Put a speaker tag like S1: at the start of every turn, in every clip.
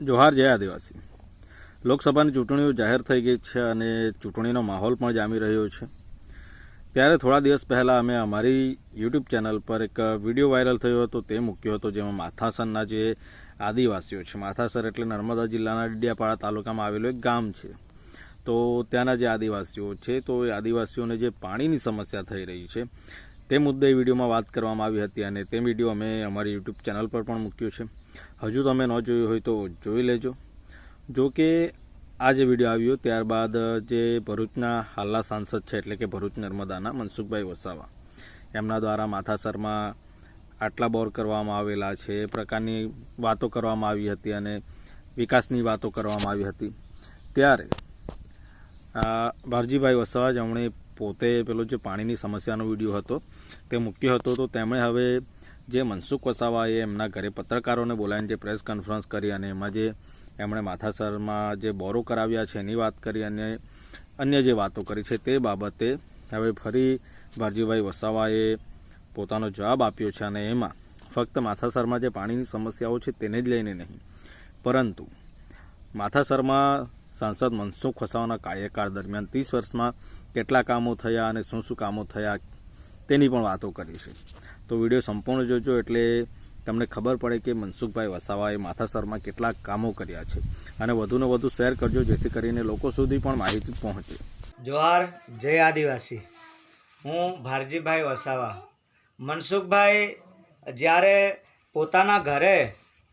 S1: જોહાર જય આદિવાસી. લોકસભાની ચૂંટણીઓ જાહેર થઈ ગઈ છે અને ચૂંટણીનો માહોલ પણ જામી રહ્યો છે. ત્યારે થોડા દિવસ પહેલાં અમે અમારી યુટ્યુબ ચેનલ પર એક વીડિયો વાયરલ થયો હતો, તે મૂક્યો હતો, જેમાં માથાસરના જે આદિવાસીઓ છે, માથાસર એટલે નર્મદા જિલ્લાના ડીડિયાપાડા તાલુકામાં આવેલું એક ગામ છે. તો ત્યાંના જે આદિવાસીઓ છે, તો એ આદિવાસીઓને જે પાણીની સમસ્યા થઈ રહી છે, તે મુદ્દે વિડીયોમાં વાત કરવામાં આવી હતી અને તે વીડિયો અમે અમારી યુટ્યુબ ચેનલ પર પણ મૂક્યો છે. હજુ તમે ન જોયું હોય તો જોઈ લેજો. જો કે આ જે વીડિયો આવ્યો ત્યારબાદ જે ભરૂચના હાલના સાંસદ છે, એટલે કે ભરૂચ નર્મદાના મનસુખભાઈ વસાવા, એમના દ્વારા માથાસરમાં આટલા બોર કરવામાં આવેલા છે, એ પ્રકારની વાતો કરવામાં આવી હતી અને વિકાસની વાતો કરવામાં આવી હતી. ત્યારે ભારજીભાઈ વસાવા જેમણે પોતે પેલો જે પાણીની સમસ્યાનો વીડિયો હતો, તે મૂક્યો હતો, તો તેમણે હવે જે મનસુખ વસાવાએ એમના ઘરે પત્રકારોને બોલાવીને જે પ્રેસ કોન્ફરન્સ કરી અને એમાં જે એમણે માથાસરમાં જે બોરો કરાવ્યા છે એની વાત કરી અને અન્ય જે વાતો કરી છે તે બાબતે હવે ફરી ભારજીભાઈ વસાવાએ પોતાનો જવાબ આપ્યો છે અને એમાં ફક્ત માથાસરમાં જે પાણીની સમસ્યાઓ છે તેને જ લઈને નહીં, પરંતુ માથાસરમાં સાંસદ મનસુખ વસાવાના કાર્યકાળ દરમિયાન ત્રીસ વર્ષમાં કેટલા કામો થયા અને શું શું કામો થયા તેની પણ વાતો કરી છે. તો વીડિયો સંપૂર્ણ જોજો એટલે તમને ખબર પડે કે મનસુખભાઈ વસાવાએ માથાસરમાં કેટલા કામો કર્યા છે. અને વધુને વધુ શેર કરજો, જેથી કરીને લોકો સુધી પણ માહિતી પહોંચે.
S2: જોહાર, જય આદિવાસી. હું ભારજીભાઈ વસાવા. મનસુખભાઈ જ્યારે પોતાના ઘરે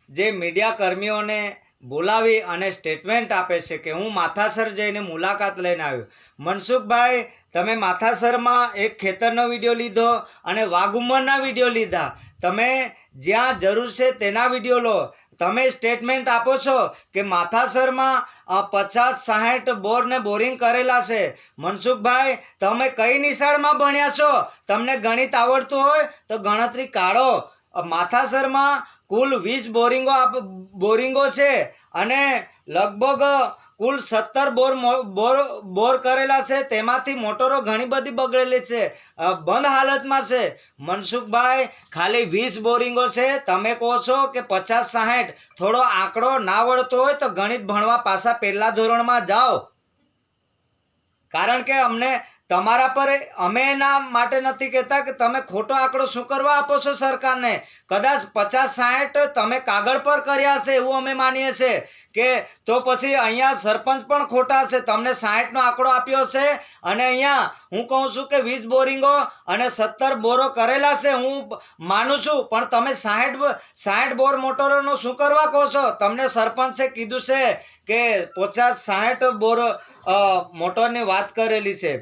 S2: જે મીડિયા કર્મીઓને બોલાવી અને સ્ટેટમેન્ટ આપે છે કે હું માથાસર જઈને મુલાકાત લઈને આવ્યો. મનસુખભાઈ, તમે માથાસરમાં એક ખેતરનો વીડિયો લીધો અને વાઘુમરના વીડિયો લીધા. તમે જ્યાં જરૂર છે તેના વીડિયો લો. તમે સ્ટેટમેન્ટ આપો છો કે માથાસરમાં પચાસ સાહીઠ બોરને બોરિંગ કરેલા છે. મનસુખભાઈ, તમે કઈ નિશાળમાં ભણ્યા છો? તમને ગણિત આવડતું હોય તો ગણતરી કાઢો. માથાસરમાં કુલ વીસ બોરિંગો આપ- બોરિંગો છે અને લગભગ કુલ સત્તર બોર બોર બોર કરેલા છે. તેમાંથી મોટરો ઘણી બધી બગડેલી છે. બંધ હાલતમાં છે. મનસુખભાઈ, ખાલી વીસ બોરિંગો છે. તમે કહો છો કે પચાસ સાહીઠ. થોડો આંકડો ના વળતો હોય તો ગણિત ભણવા પાછા પહેલા ધોરણમાં જાઓ. કારણ કે અમને તમારા પર અમે એના માટે નથી કહેતા કે તમે ખોટો આંકડો શું કરવા આપો છો સરકારને? કદાચ પચાસ સાહીઠ તમે કાગળ પર કર્યા છે એવું અમે માનીએ છીએ. કે તો પછી અહીંયા સરપંચ પણ ખોટા છે તમને સાહીઠનો આંકડો આપ્યો છે અને અહીંયા હું કહું છું કે વીસ બોરિંગો અને સત્તર બોરો કરેલા છે, હું માનું છું. પણ તમે સાહીઠ સાહીઠ બોર મોટરોનો શું કરવા કહો છો? તમને સરપંચે કીધું છે કે પચાસ સાહીઠ બોર મોટરની વાત કરેલી છે.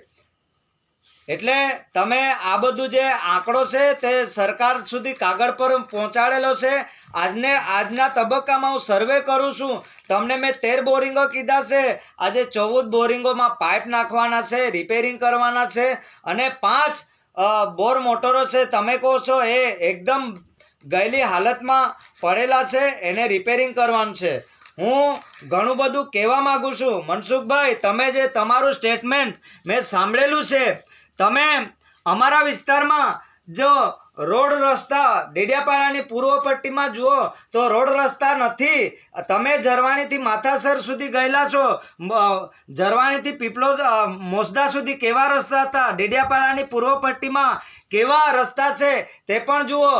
S2: એટલે તમે આ બધું જે આંકડો છે તે સરકાર સુધી કાગળ પર પહોંચાડેલો છે. આજને, આજના તબક્કામાં હું સર્વે કરું છું. તમને મેં તેર બોરિંગો કીધા છે. આજે ચૌદ બોરિંગોમાં પાઇપ નાખવાના છે, રિપેરિંગ કરવાના છે અને પાંચ બોર મોટરો છે. તમે કહો છો એ એકદમ ગયેલી હાલતમાં પડેલા છે, એને રિપેરિંગ કરવાનું છે. હું ઘણું બધું કહેવા માગું છું. મનસુખભાઈ, તમે જે તમારું સ્ટેટમેન્ટ મેં સાંભળેલું છે તમે અમારા વિસ્તારમાં જો રોડ રસ્તા ડેડિયાપાડાની પૂર્વ પટ્ટીમાં જુઓ તો રોડ રસ્તા નથી. તમે ઝરવાણીથી માથાસર સુધી ગયેલા છો. ઝરવાણીથી પીપળો અ, મોસદા સુધી કેવા રસ્તા હતા? ડેડિયાપાડાની પૂર્વ પટ્ટીમાં કેવા રસ્તા છે તે પણ જુઓ.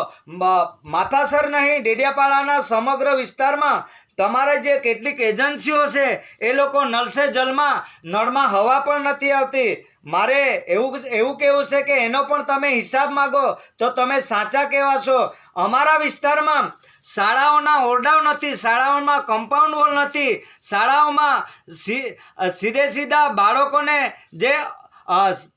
S2: માથાસર નહીં ડેડિયાપાડાના સમગ્ર વિસ્તારમાં તમારે જે કેટલીક એજન્સીઓ છે એ લોકો નળસે જલમાં નળમાં હવા પણ નથી આવતી. મારે એવું એવું કેવું છે કે એનો પણ તમે હિસાબ માગો તો તમે સાચા કહેવા છો? અમારા વિસ્તારમાં શાળાઓના ઓરડાઓ નથી, શાળાઓમાં કમ્પાઉન્ડ વોલ નથી. શાળાઓમાં સી- સીધે સીધા બાળકોને જે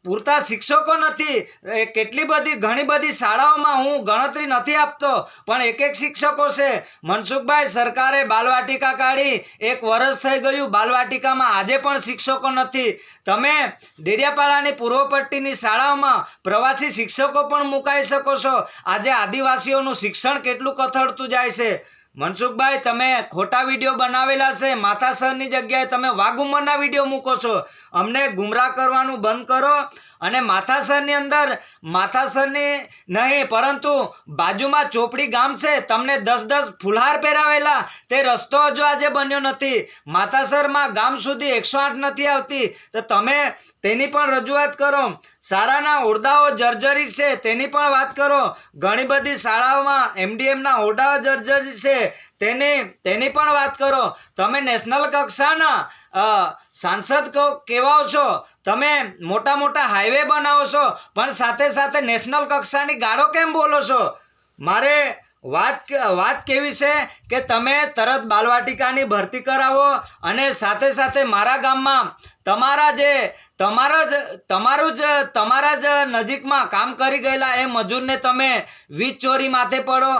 S2: પૂરતા શિક્ષકો નથી. કેટલી બધી, ઘણી બધી શાળાઓમાં હું ગણતરી નથી આપતો, પણ એક એક શિક્ષકો છે. મનસુખભાઈ, સરકારે બાલવાટિકા કાઢી. એક વર્ષ થઈ ગયું, બાલવાટિકામાં આજે પણ શિક્ષકો નથી. તમે ડેડિયાપાડાની પૂર્વ પટ્ટીની શાળાઓમાં પ્રવાસી શિક્ષકો પણ મુકાઈ શકો છો. આજે આદિવાસીઓનું શિક્ષણ કેટલું કથળતું જાય છે. મનસુખભાઈ, તમે ખોટા વીડિયો બનાવેલા છે, માથાસરની જગ્યાએ તમે વાઘુમરના વીડિયો મૂકો છો. અમને ગુમરાહ કરવાનું બંધ કરો અને માથાસરની અંદર, માથાસરની નહીં, પરંતુ બાજુમાં ચોપડી ગામ છે, તમને દસ દસ ફુલહાર પહેરાવેલા, તે રસ્તો હજુ આજે બન્યો નથી. માથાસરમાં ગામ સુધી એકસો આઠ નથી આવતી. તો તમે તેની પણ રજૂઆત કરો. શાળાના ઓરડાઓ જર્જરી છે, તેની પણ વાત કરો. ઘણી બધી શાળાઓમાં એમડીએમના ઓરડાઓ જર્જરી છે, તેની તેની પણ વાત કરો. તમે નેશનલ કક્ષાના સાંસદ કહો કેવાઓ છો. તમે મોટા મોટા હાઈવે બનાવો છો, પણ સાથે સાથે નેશનલ કક્ષાની ગાળો કેમ બોલો છો? મારે વાત વાત કેવી છે કે તમે તરત બાલવાટિકાની ભરતી કરાવો અને સાથે સાથે મારા ગામમાં તમારા જે, તમારા જ, તમારું જ, તમારા જ નજીકમાં કામ કરી ગયેલા એ મજૂરને તમે વીજ ચોરી માથે પડો.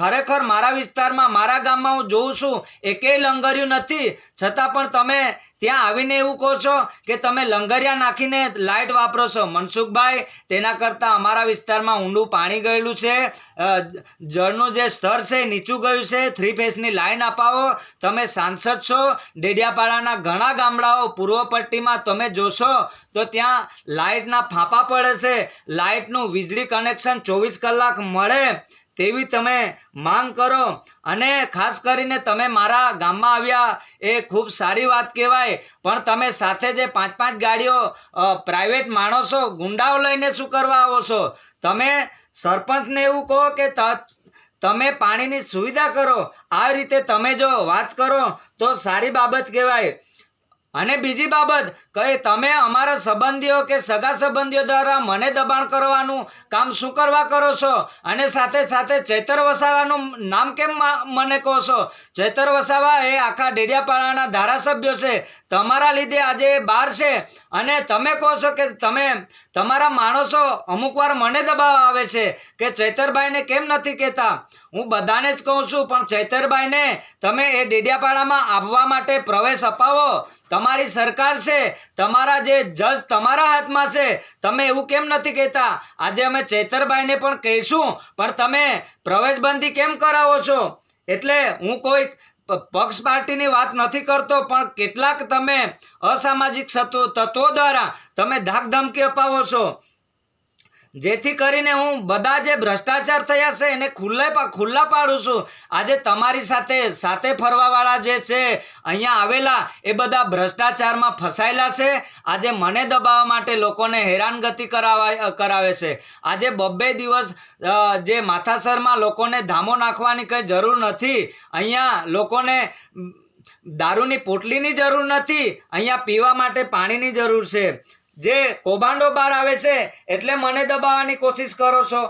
S2: ખરેખર મારા વિસ્તારમાં, મારા ગામમાં હું જોઉં છું એકેય લંગર્યું નથી. છતાં પણ તમે ત્યાં આવીને એવું કહો છો કે તમે લંગરિયા નાખીને લાઇટ વાપરો છો. મનસુખભાઈ, તેના કરતાં અમારા વિસ્તારમાં ઊંડું પાણી ગયેલું છે. જળનું જે સ્તર છે નીચું ગયું છે. થ્રી ફેસની લાઇન અપાવો. તમે સાંસદ છો. ડેડિયાપાડાના ઘણા ગામડાઓ પૂર્વ પટ્ટીમાં તમે જોશો તો ત્યાં લાઇટના ફાંફા પડે છે. લાઇટનું વીજળી કનેક્શન ચોવીસ કલાક મળે તેવી તમે માંગ કરો. અને ખાસ કરીને તમે મારા ગામમાં આવ્યા એ ખૂબ સારી વાત કહેવાય. પણ તમે સાથે જે પાંચ પાંચ ગાડીઓ પ્રાઇવેટ માણસો ગુંડાઓ લઈને શું કરવા આવો છો? તમે સરપંચને એવું કહો કે તમે પાણીની સુવિધા કરો. આ રીતે તમે જો વાત કરો તો સારી બાબત કહેવાય. અને બીજી બાબત કે તમે અમારા સંબંધીઓ કે સગા સંબંધીઓ દ્વારા મને દબાણ કરવાનું કામ શું કરવા કરો છો? અને સાથે સાથે ચૈતર વસાવાનું નામ કેમ મને કહો છો? ચૈતર વસાવા એ આખા ડેડિયાપાડાના ધારાસભ્યો છે. તમારા લીધે આજે બહાર છે. અને તમે કહો છો કે તમે, તમારા માણસો અમુક વાર મને દબાવવા આવે છે કે ચૈતરભાઈને કેમ નથી કહેતા? હું બધાને જ કહું છું, પણ ચૈતરભાઈને તમે એ ડેડિયાપાડામાં આવવા માટે પ્રવેશ અપાવો. તમારી સરકાર છે, તમારા જે જજ તમારા હાથમાં છે, તમે એવું કેમ નથી કહેતા? આજે અમે ચેતરભાઈને પણ કહીશું, પણ તમે પ્રવેશબંધી કેમ કરાવો છો? એટલે હું કોઈ પક્ષ પાર્ટીની વાત નથી કરતો, પણ કેટલાક તમે અસામાજિક તત્વો દ્વારા તમે ધાક ધમકી અપાવો છો. જેથી કરીને હું બધા જે ભ્રષ્ટાચાર થયા છે એને ખુલ્લે ખુલ્લા પાડું છું. આજે તમારી સાથે સાથે ફરવાવાળા જે છે, અહીંયા આવેલા, એ બધા ભ્રષ્ટાચારમાં ફસાયેલા છે. આજે મને દબાવવા માટે લોકોને હેરાનગતિ કરાવા કરાવે છે. આજે બબ્બે દિવસ જે માથાસરમાં લોકોને ધામો નાખવાની કંઈ જરૂર નથી. અહીંયા લોકોને દારૂની પોટલીની જરૂર નથી. અહીંયા પીવા માટે પાણીની જરૂર છે. જે કૌભાંડો બહાર આવે છે, એટલે મને દબાવવાની કોશિશ કરો છો.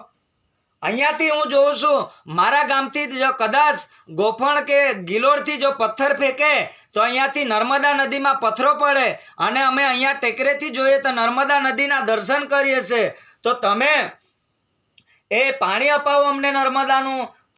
S2: અહીંયાથી હું જોઉં છું, મારા ગામથી જો કદાચ ગોફણ કે ગિલોડથી જો પથ્થર ફેંકે, તો અહીંયાથી નર્મદા નદીમાં પથ્થરો પડે અને અમે અહીંયા ટેકરેથી જોઈએ તો નર્મદા નદીના દર્શન કરીએ છીએ. તો તમે એ પાણી અપાવો અમને નર્મદાનું.